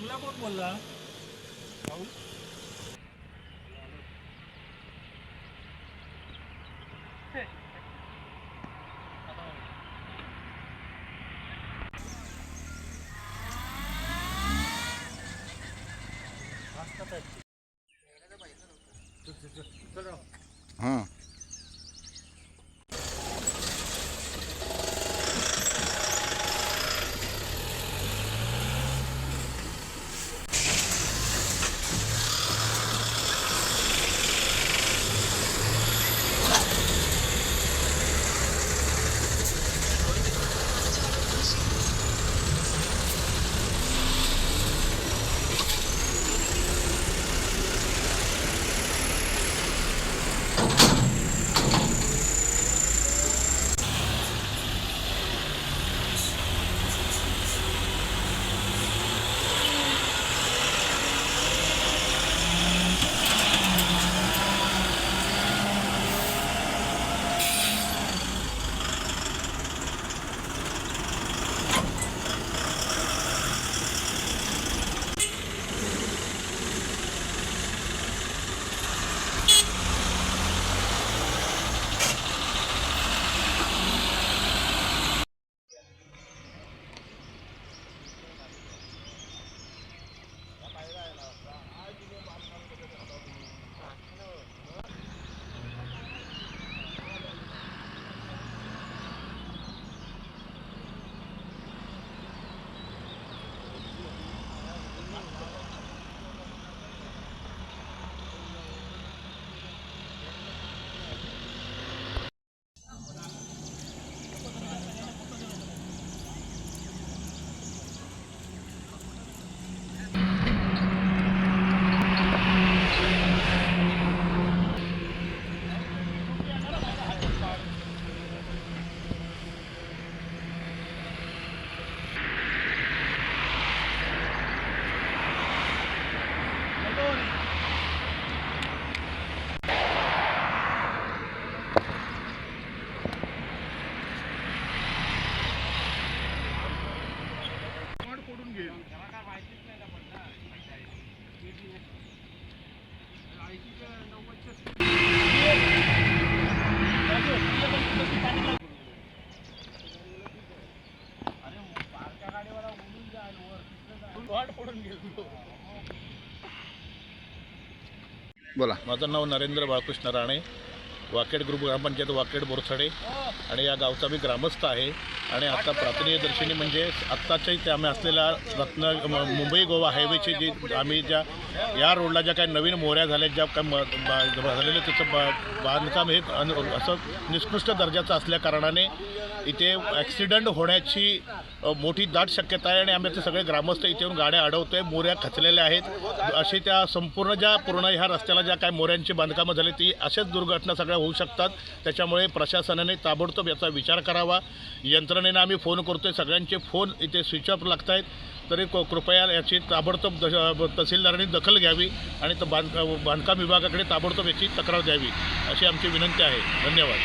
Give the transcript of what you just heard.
तुला कोण बोलला भाऊ हां बोला. माझं नाव नरेंद्र बाळकृष्ण राणे. वाकेड ग्रुप ग्रामपंचायत वाकेड बोरसडे आणि या गावचा मी ग्रामस्थ आहे. आणि आता प्राथमिक म्हणजे आत्ताच्याही त्या आम्ही असलेल्या रत्न मुंबई गोवा हायवेची जी आम्ही ज्या या रोडला ज्या काही नवीन मोऱ्या झाल्या ज्या काय म- झालेलं त्याचं बा- बांधकाम हे अन- असं निकृष्ट दर्जाचं असल्या कारणाने इथे ॲक्सिडंट होण्याची मोठी दाट शक्यता आहे आणि आम्ही ते सगळे ग्रामस्थ इथे येऊन गाड्या आहे मोऱ्या खचलेल्या आहेत. असे त्या संपूर्ण ज्या पूर्ण ह्या रस्त्याला ज्या काय मोऱ्यांची बांधकामं झाली ती अशाच दुर्घटना सगळ्या होऊ शकतात. त्याच्यामुळे प्रशासनाने ताबडतोब याचा विचार करावा. यंत्रणेनं आम्ही फोन करतो आहे सगळ्यांचे फोन इथे स्विच ऑफ लागत आहेत तरी क- कृपया याची ताबडतोब द- तहसीलदारांनी दखल घ्यावी आणि त- बांध बांधकाम विभागाकडे ताबडतोब याची तक्रार द्यावी अशी आमची विनंती आहे. धन्यवाद.